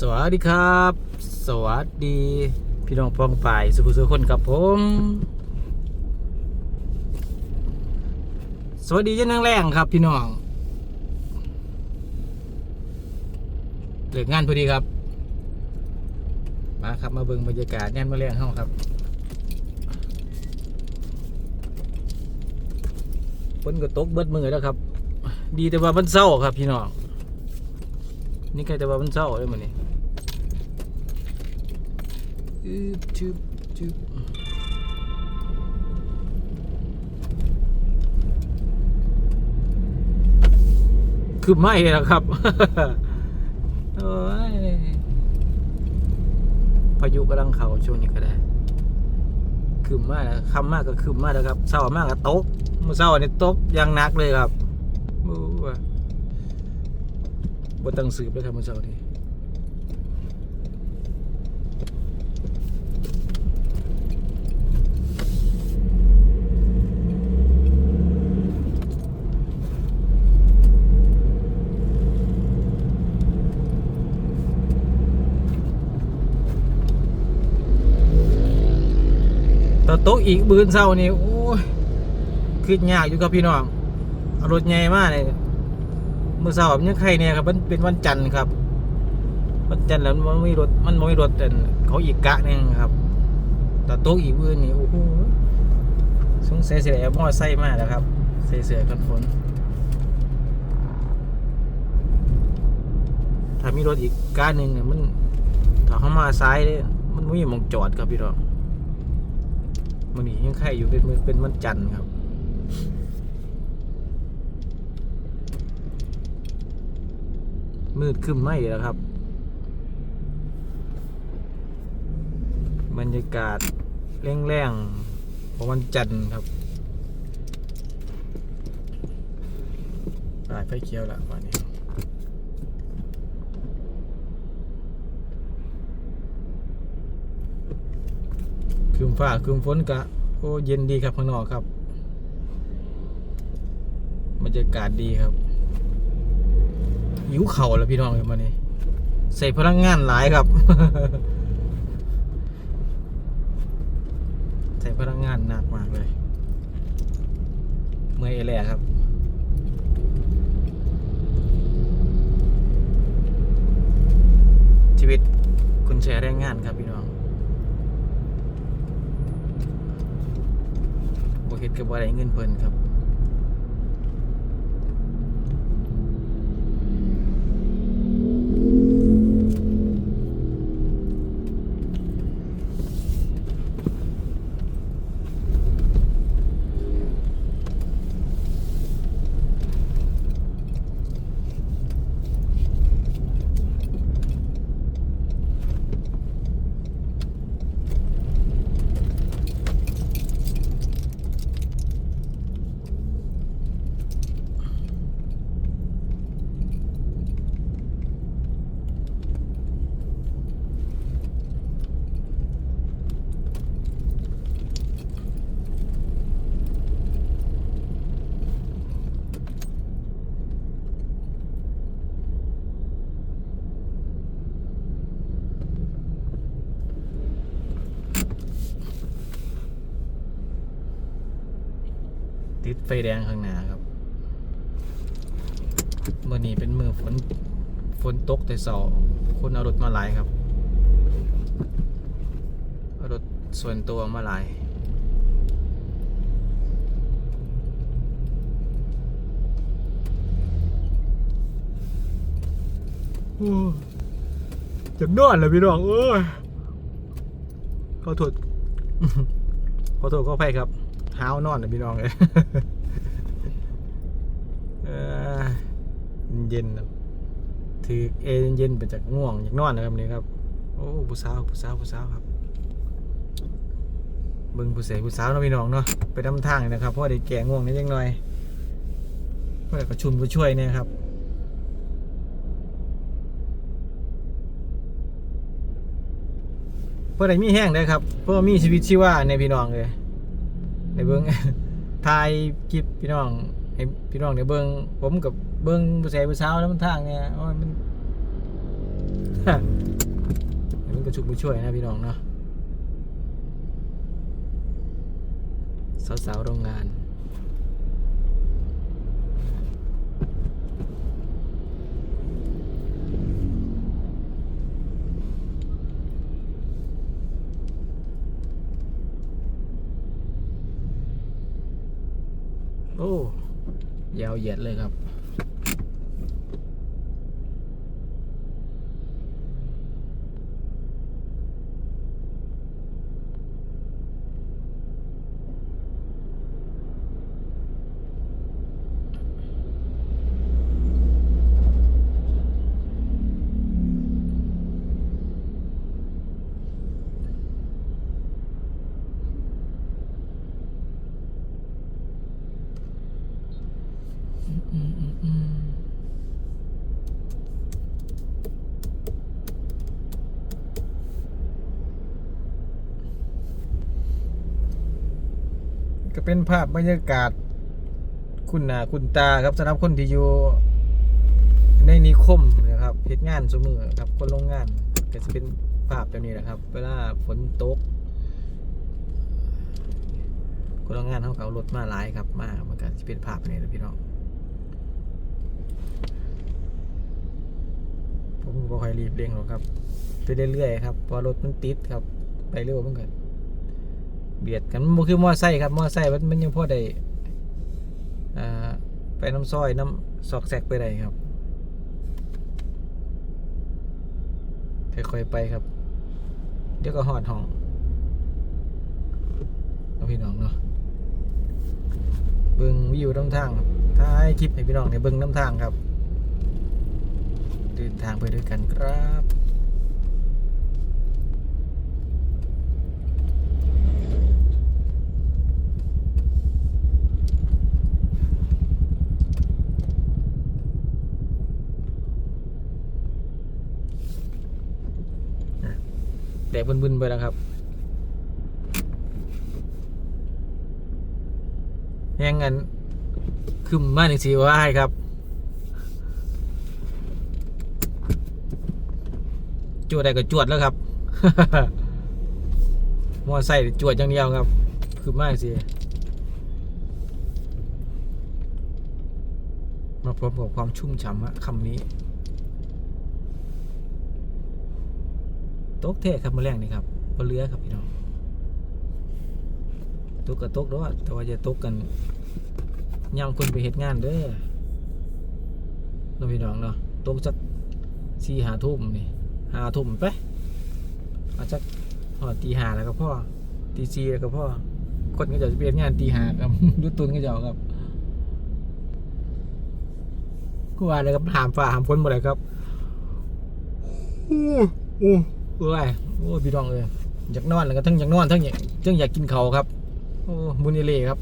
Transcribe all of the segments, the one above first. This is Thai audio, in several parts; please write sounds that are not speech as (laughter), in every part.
สวัสดีครับ สวัสดี พี่น้องปองป่ายสุภุสุคนกับผม สวัสดีเยันนังแรงครับพี่น้องเลิกงานพอดีครับ มาครับมาเบิ่งบรรยากาศงานมาแรงเฮาครับฝนก็ตกเบิดมือแล้วครับ ดีแต่ว่ามันเศร้าครับพี่น้องนี่ใครแต่ว่ามันเศร้าเลยมันนี่ จึ๊บจึ๊บคือไม่แล้วครับโอ้ยพายุกำลังเข้าช่วงนี้ก็ได้ คืมมากคำมากก็คืมมากแล้วครับเศร้ามากก็ตกเมื่อเศร้านี่ตกย่างนักเลยครับโอ้ยบ่ต้งสืบเลยครับเมื้อเช้านี้ ต่โต๊ะอีกบืนเช้านี่โอ้ยคิดยากอยู่กับพี่น้องอารถใหญ่มากเลยเมื่อเช้ามันยังใครเนี่ยครับมันเป็นวันจันทร์ครับวันจันทร์แล้วมันไม่รถมันไม่รถแต่เขาอีกกะหนึงครับ แต่โต๊ะอีกบืนนี่โอ้โหสงสัยเสียมอไซค์มากแล้วครับเสียเสือกันฝนถ้ามีรถอีกกะหนึ่งเนี่ยมันถ้าเขามาซ้ายเนี่ยมันไม่มีมองจอดครับพี่น้อง มันนี่ยังใครอยู่เป็นมือเป็นวันจันทร์ครับ มืดครึ้มไหมแล้วครับ บรรยากาศแรงๆของวันจันทร์ครับปลายไฟเขียวล้ววันนี้ ครึมฟ้าครึมฝนกะโอ้เย็นดีครับข้างนอกครับบรรยากาศดีครับหิวเข่าแล้วพี่น้องครับมานี่ใส่พลังงานหลายครับ ใส่พลังงานหนักมากเลย เมื่อยแหละครับชีวิตคุณแชร์แรงงานครับพี่น้องบ เฮ็ดกับว่าได้เงินเพิ่นครับ ไฟแดงข้างหน้าครับเมื่อนี้เป็นมือฝนฝนตกแต่เสาคนเอารถมาหลายครับเอารถส่วนตัวมาหลายโอ้จะนอนแล้วพี่น้องเอ้ยขอโทษขอโทษขออภัยครับเท้านอนนะพี่น้องเลย เอ่อ เย็นๆถือเอเย็นๆเป็นจากง่วงอยากนอนนะครับนี่ครับ โอ้ผู้สาวผู้สาวผู้สาวครับเบิ่งผู้เสยผู้สาวเนาะพี่น้องเนาะไปนำทางนะครับเพราะว่าได้แก่ง่วงนิดยังหน่อยเพื่อประชุมผู้ช่วยเนี่ยครับเพื่อได้มีแห้งได้ครับ เพื่อมีชีวิตชีวาในพี่น้องเลยในเบิ้งถ่ายคลิปพี่น้อง ให้พี่น้องในเบิ้งผมกับเบิ้งผู้ชายผู้สาวแล้วมันทางเนี่ยโอ้ยมันอันก็ชุบผู้ช่วยนะพี่น้องเนาะสาวๆโรงงานโอ้าวเหยียดเลยครับ อืมอืมอืมก็ เป็นภาพบรรยากาศ คุณนาคุณตาครับสำหรับคนที่อยู่ในนิคมนะครับเหตุงานสมือครับคนโรงงานก็จะเป็นภาพแบบนี้แหละครับ เวลาฝนตกคนโรงงานเขาก็เอารถมาหลายครับมามันก็จะเป็นภาพแบบนี้นะพี่น้องผมก็คอยรีบเร่งหรอกครับ ไปเรื่อยๆครับเพอรถมันติดครับ ไปเร็วมันก็ เบียดกันมันคือมอไซค์ครับมอไซค์มันมันยังพอได้ไปน้ำซอยน้ำซอกแซกไปได้ครับค่อยๆไปครับ เดี๋ยวก็หอดห้องเอาพี่น้องเนาะเบิ่งวิวน้ำทางครับท้ายคลิปให้พี่น้องในเบิ่งน้ำทางครับเดินทางไปด้วยกันครับ แดกบึนๆไปแล้วครับแยังงั้นคือมาหนึ่งสีว่าให้ครับ จวดได้ก็จวดแล้วครับมอไซค์จวดอย่างเดียวครับ คือมากสิมาพบกับความชุ่มฉ่ำคำนี้ ตกเทครับมาแรงนี่ครับบนเรือครับพี่น้องตกกับตกด้วยแต่ว่าจะตกกันย่ำคนไปเหตุงานเด้อน้องพี่น้องเนาะตกสักสี่หาทุ่มนี่หาทุ่มไปอาสักพอตีหาแล้วก็พ่อตีซีแล้วก็พ่อคนก็จะเปลี่ยนงานตีหาครับดูตุนก็จะเอาครับก็ว่าเลยครับหามฝ่าหามพ้นหมดเลยครับโอ้โอ้ เอ้ยโอ้พี่น้องเอ้ยอยากนอนแล้วก็ทั้งอยากนอนทั้งอยากทั้งอยากกินเขาครับ โอ้มุนิเล่ครับ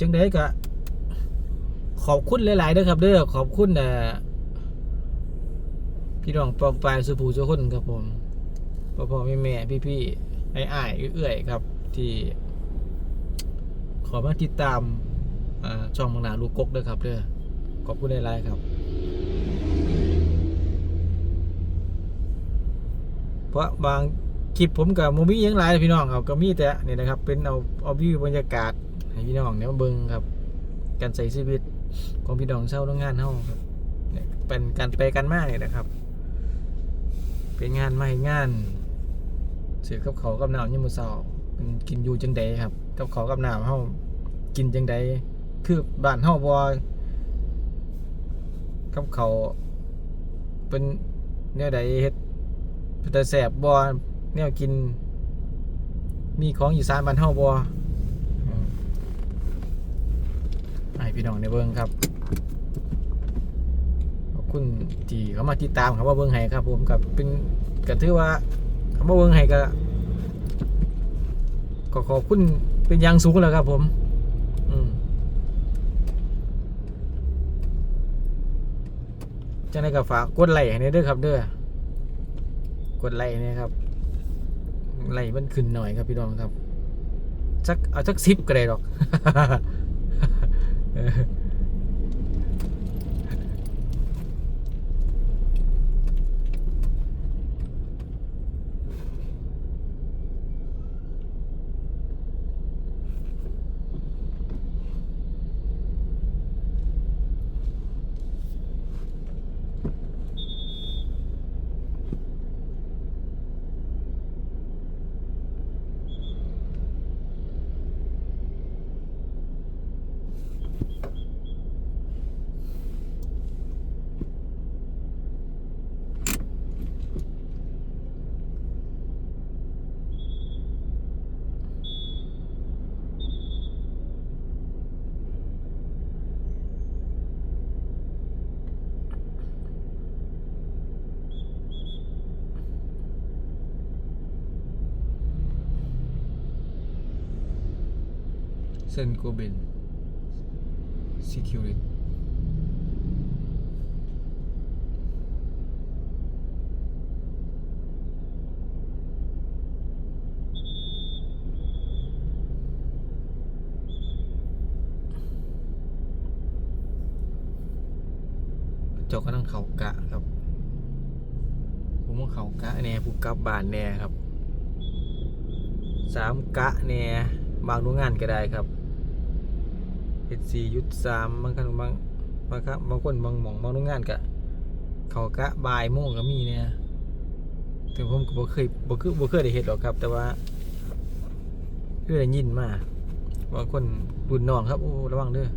จังไดก็ขอบคุณหลายๆเด้อครับเด้อขอบคุณเอ่พี่น้องปองปลายสุภูสุคนครับผมพ่อพ่อแม่แม่พี่พี่ไอ้อ้ายๆเอื้อยครับ ที่ ขอมาติดตามช่องมังนาลูกกกด้อครับเด้อขอบคุณหลายๆครับ เพราะบางคลิปผมกับโมมี่ยังหลายพี่น้องครับก็มีแต่นี่นะครับ เป็นเอาเอาวิวบรรยากาศ ให้พี่น้องเนี่ยมาเบิ่งครับ การใส่ชีวิตของพี่น้องเช่าโรงงานเฮาครับเนี่ยเป็นการไปกันมากเลยนะครับ เป็นงานมาให้งานเสือกับเขาวกับน้ำยามมื้อเช้าเป็นกินอยู่จังใดครับ กับเขากับน้ำเฮากินจังใดคือบ้านเฮาบ่กับเขาเป็นแนวใดเฮ็ดเป็นแต่แซ่บบ่แนวกิน มีของอีสานบ้านเฮาบ่ ให้พี่น้องในเบิ้งครับขอบคุณที่เขามาติดตามเขามาเบิ่งให้ครับ ผมกับเป็นก็ถือว่าเขามาเบิ่งให้ก็ก็ขอบคุณเป็นอย่างสูงแล้วครับผมจังไดก็ฝากกดไลค์ให้แน่เด้อครับ เด้อกดไลค์ให้นะครับไลค์มันขึ้นหน่อยครับพี่น้องครับสักเอาสักสิบก็ได้หรอก 嗯 (laughs) เซนโกเบน Security เจ้าก็ต้องเขากะครับ ผมว่าเขากะแน่ผู้กับบานแน่ครับสามกะแน่บางโรงงานก็ได้ครับ เฮ็ดสี่ยุดสามบางครั้งบางบางครับบางคนบางหม่องบางโรงงานก็เขากะบ่ายโมงก็มีเนี่ยถึงผมก็บ่เคยบ่คือบ่เคยได้เฮ็ดหรอกครับ แต่ว่าคือได้ยินมาบางคนบุญนน้องครับโอ้ระวังเด้อ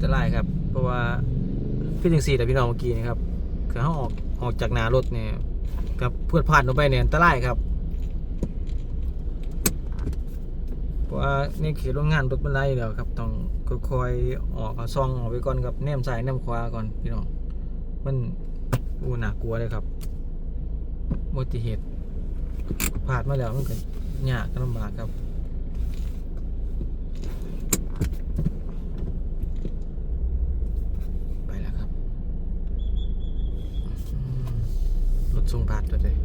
จะไล่ครับ เพราะว่า ขึ้นจังสี่แต่พี่น้องเมื่อกี้นะครับคือเขาออกออกจากนารถเนี่ยครับเพื่อนผ่านลงไปเนี่ยอันตรายครับเพราะว่าในเขตโรงงานรถมันไล่แล้วครับต้องค่อยๆออกเอาซองออกไปก่อนครับแนมซ้ายแนมขวาก่อนพี่น้องมันอู้หนากลัวเลยครับอุบัติเหตุผ่านมาแล้วมันก็ยากลำบากครับ ไปแล้วครับอืม รถทรงพาดตัวเลย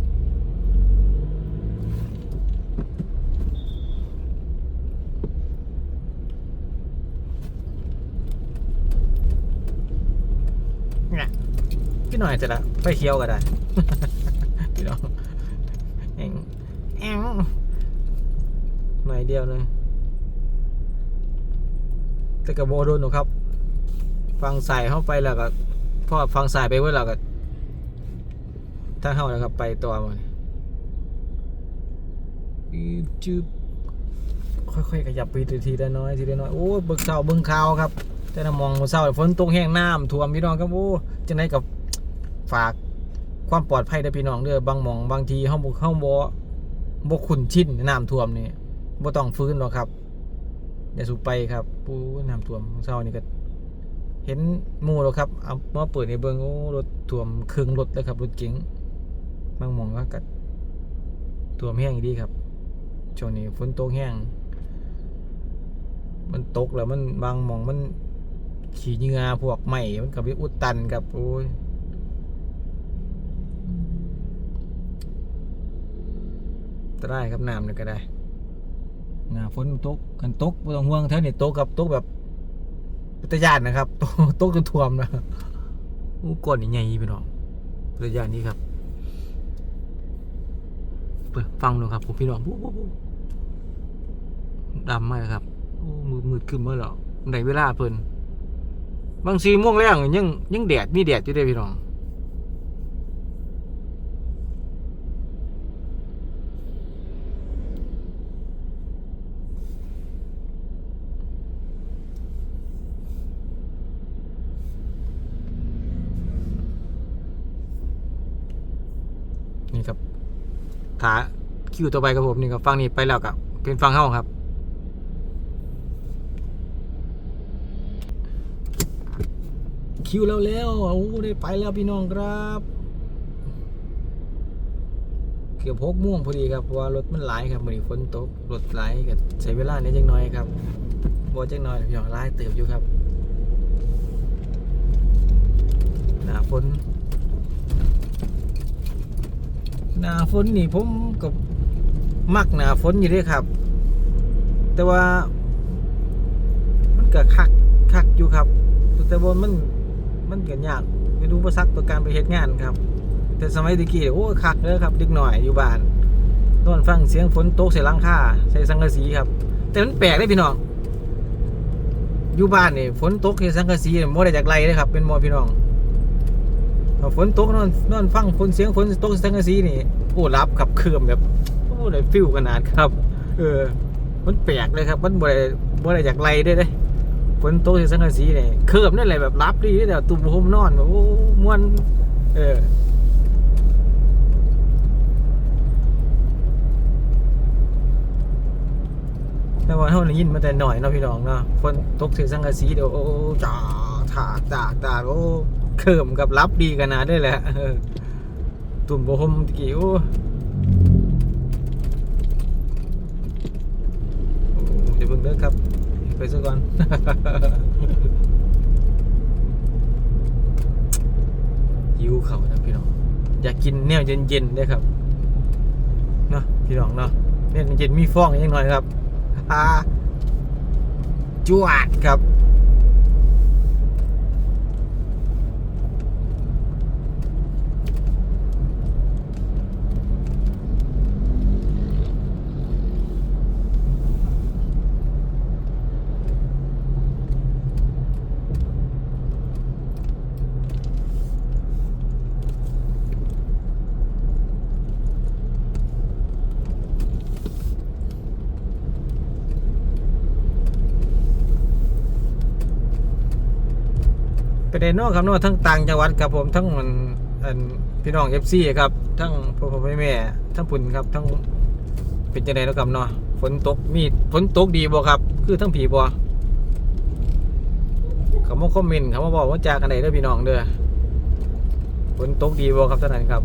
เนี่ยพี่หน่อยจะละไปเคี้ยวก็ได้ พี่น้องเองแองหน่อยเดียวเลยแต่กับโบโดนหนูครับ ฟังสายเข้าไปแล้วก็พอฟังสายไปเว้ยแล้วก็ ถ้าเข้าแล้วก็ไปตัวมันจืบค่อยๆขยับไปทีทีละน้อยทีละน้อยโอ้เบิกเศร้าเบิ่งข่าวครับ แต่น่ะมองเศร้าฝนตกแห้งน้ำท่วมพี่น้องครับโอ้จังไดกับฝากความปลอดภัยเด้อพี่น้องเด้อบางหมองบางทีเฮาบ่เฮาบ่บ่คุ้นชินน้ำท่วมนี่บ่ต้องฟื้นหรอกครับอย่าสูบไปครับปูน้ำท่วมเศร้านี่ก็ เห็นหมู่แล้วครับเอามาเปิดในเบิงโอ้รถท่วมครึ่งรถเลยครับรถเก๋ง บางมองก็กัดท่วแห้งดีครับช่วงนี้ฝนตกแห้ง มันตกแล้วมันบางมองมันขี่เหงื่อพวกใหม่มันกับไปอุดตันครับโอ้ยตรายครับน้ำนี่ก็ได้หนาฝนมันตกกันตกบ่ต้องห่วงเท่านี้ตกกับตกแบบพุทธญาณนะครับโตโตจนท่วมนะอู้ก้อนนี่ใหญ่พี่น้องพุทธญาณนี้ครับ เปิดฟังดูครับผมพี่น้องปุ๊บปุ๊บปุ๊บดำมากครับโอ้มืดมืดขึ้นเมื่อหรอในเวลาเพิ่นบางสีม่วงแรงยังยังแดดมีแดดอยู่ได้พี่น้อง นี่ครับ ถาคิวต่อไปครับผมนี่ครับฟังนี้ไปแล้วกับเป็นฟังเฮ้าครับคิวแล้วแล้วโอ้ได้ไปแล้วพี่น้องครับ เกือบหกม่วงพอดีครับเพราะว่ารถมันหลายครับมือนี้ฝนตกรถไหลก็ใช้เวลานี้จังน้อยครับบ่จังน้อยพี่น้องหลายเติบอยู่ครับหนาฝน หน้าฝนนี่ผมกับมักหน้าฝนอยู่ด้ครับ แต่ว่า มันก็คักคักอยู่ครับ แต่ว่ามันมันก็ยากไม่รู้ว่าซักตัวการไปเฮ็ดงานครับ แต่สมัยตะกี้โอ้คักเด้อครับเด็กหน่อยอยู่บ้านนอนฟังเสียงฝนตกใส่ลังคาใส่สังกะสีครับ แต่มันแปลกเลยพี่น้องอยู่บ้านนี่ฝนตกใส่สังกะสีเนี่ยบ่ได้จากไรเลยครับ เป็นมอพี่น้อง พอฝนตกนอนนอนฟังฝนเสียงฝนตกใส่สังกะสีนี่โอ้รับกับเคลื่อมแบบโอ้ได้ฟิลขนาดครับ เออ มันแปลกเลยครับ มันบ่ได้บ่ได้จากไรได้เลยฝนตกใส่สังกะสีนี่เคลื่อมนั่นแหละแบบรับดีแต่ตุ่มโฮมนอนแบบโอ้ม่วนเออแต่ว่าเท่านี้ยินมาแต่หน่อยเนาะพี่น้องเนาะคนตกเสียสังกะสีเดี๋ยวโอ้จ่าถากตากตากโอ้ เขิมกับรับดีกันนะได้แหละตุ่มโบหมตะกี้โอ้โอ้เพิ่งเลิกครับ ไปซะก่อนหิวเข่านะพี่น้อง อยากกินแนวเย็นๆได้ครับเนาะพี่น้องเนาะเนี่ยเย็นมีฟองยังหน่อยครับอ่าจวดครับ ไปในนอกครับนอกทั้งต่างจังหวัดครับผมทั้งมันอันพี่น้องเอฟซีครับ ทั้งพ่อพ่อแม่แม่ทั้งปุ่นครับทั้งเป็นจังไดแล้วครับเนาะฝนตกมีฝนตกดีบ่ครับ คือทั้งผีบ่เขามาคอมเมนต์เขามาบอกว่าจากกันไหนเด้อพี่น้องเด้อฝนตกดีบ่ครับท่านนั้นครับ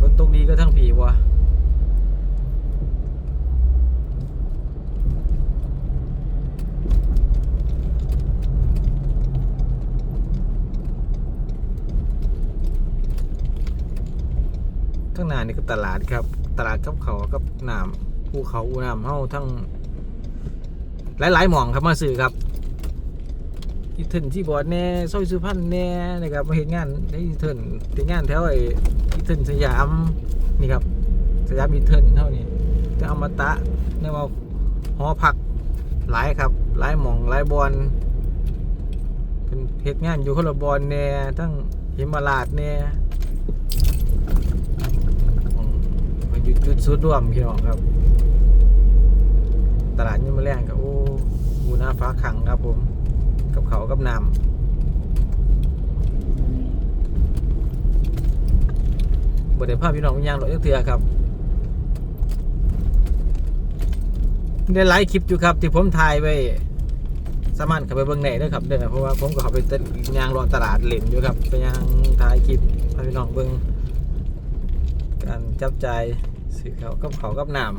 ฝนตกดีก็ทั้งผีบ่ ข้างหน้านี่ก็ ตลาดครับ ตลาดกับเขากับน้ำภูเขาน้ำเฮาทั้ง หลายๆหม่องครับมาซื้อครับอีเทินที่บอดแน่ซอยสุพรรณแน่นะครับมาเห็นงานได้อีเทินเห็นงานแถวไอ้อีเทินสยามนี่ครับสยามอีเทินเท่านี้จะอมตะเนี่ยว่าหอพักหลายครับหลายหม่องหลายบอลเป็นเหตุงานอยู่คนละบอลแน่ทั้งหิมาลาดแน่ มันหยุด จุดสุดรวมพี่น้องครับ ตลาดนี่มาแรงกับโอ้หมูหน้าฟ้าขังครับผม กับเขากับน้ำบทเดภาพพี่น้องย่างหลอดเถือครับได้ไลฟ์คลิปอยู่ครับ ที่ผมถ่ายไว้สามารถข้าไปเบิ่งไหนได้ครับเด้อเพราะว่าผมก็ข้าไปเต้นยางรอตลาดเหล่นอยู่ครับไปยางถ่ายคลิปให้พี่น้องเบิ่งการจับใจ ซื้อเขาวกับเขาวกับน้ำ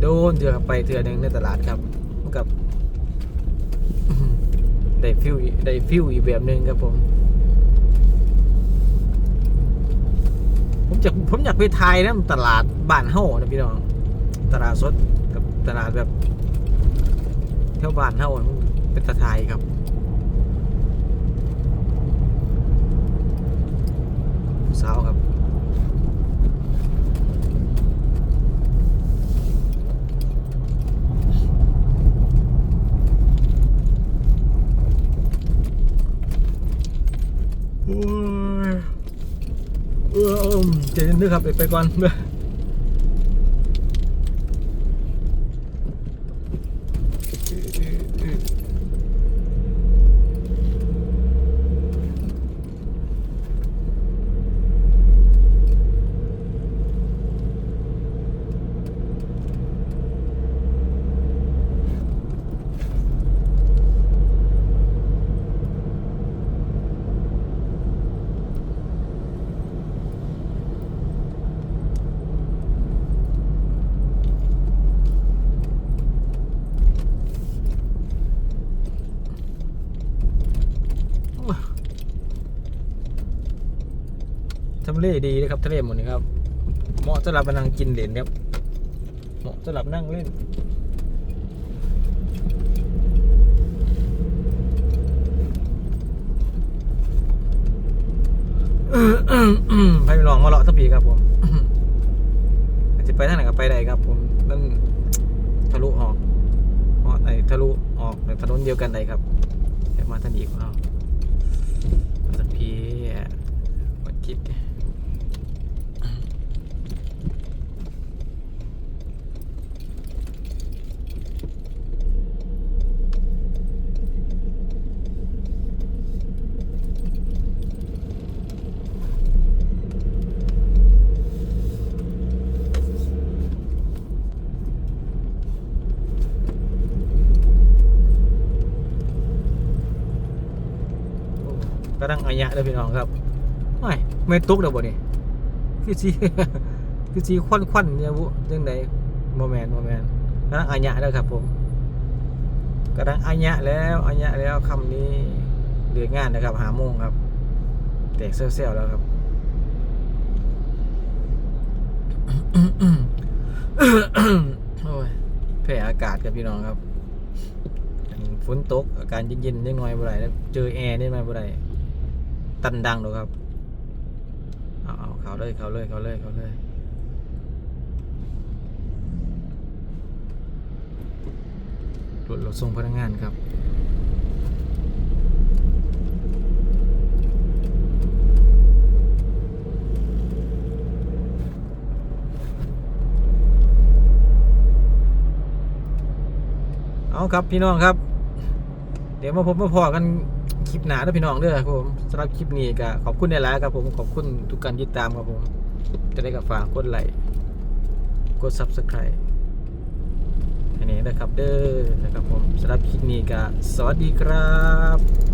โดนเถื่อไปเถื่อหนึ่งในตลาดครับกับได้ฟิวได้ฟิวอีกแบบหนึ่งครับผม ผมจะผมอยากไปไทยนะตลาดบ้านเฮ้านะพี่น้อง ตลาดสดกับตลาดแบบแถวบ้านเฮ้าเป็นตะไทยครับ สาวครับ โอ้ยเออ เจนนึกครับไปไปก่อนเบ้อ ทำเล ดีเลยครับทะเลหมดนี่ครับ เหมาะสำหรับนั่งกินเหรียญครับ เหมาะสำหรับนั่งเล่นไปลองมาเลาะสักปีครับผมจะไปทางไหนก็ไปได้ครับ ผมนั่นทะลุออกเพราะไอ้ทะลุออกในถนนเดียวกันได้ครับมาท่านอีกเอาสักพีวัดคิดกำลัง อายะเลยพี่น้องครับไม่ไม่ตุกเดี๋ยวบ่นี่คือสีคือสีควันควันๆเนี่ยบุยังไงโมแมนโมแมนกำลังอายะแล้วครับผมกำลังอายะแล้วอายะแล้วคำนี้เดือดงานนะครับหาโมงครับแตกเซลล์แล้วครับโอ้ยแพ้อากาศกับพี่น้องครับฝนตก อาการเย็นๆนิดหน่อยบ่ได้แล้วเจอแอร์นิดหน่อยบ่ได้ ตันดังหรอกครับ เอาเอาเขาเลยเขาเลยเขาเลยเขาเลยรถรถส่งพนักงานครับเอาครับพี่น้องครับ เดี๋ยวมาพบมาพอกัน คลิปหนาด้อพี่น้องเด้อครับผมสำหรับคลิปนี้ก็ขอบคุณในหลายๆครับผมขอบคุณทุกการติดตามครับผมจะได้กับฝากกดไลค์กด subscribe อันนี้นะครับเด้อนะครับผมสำหรับคลิปนี้ก็สวัสดีครับ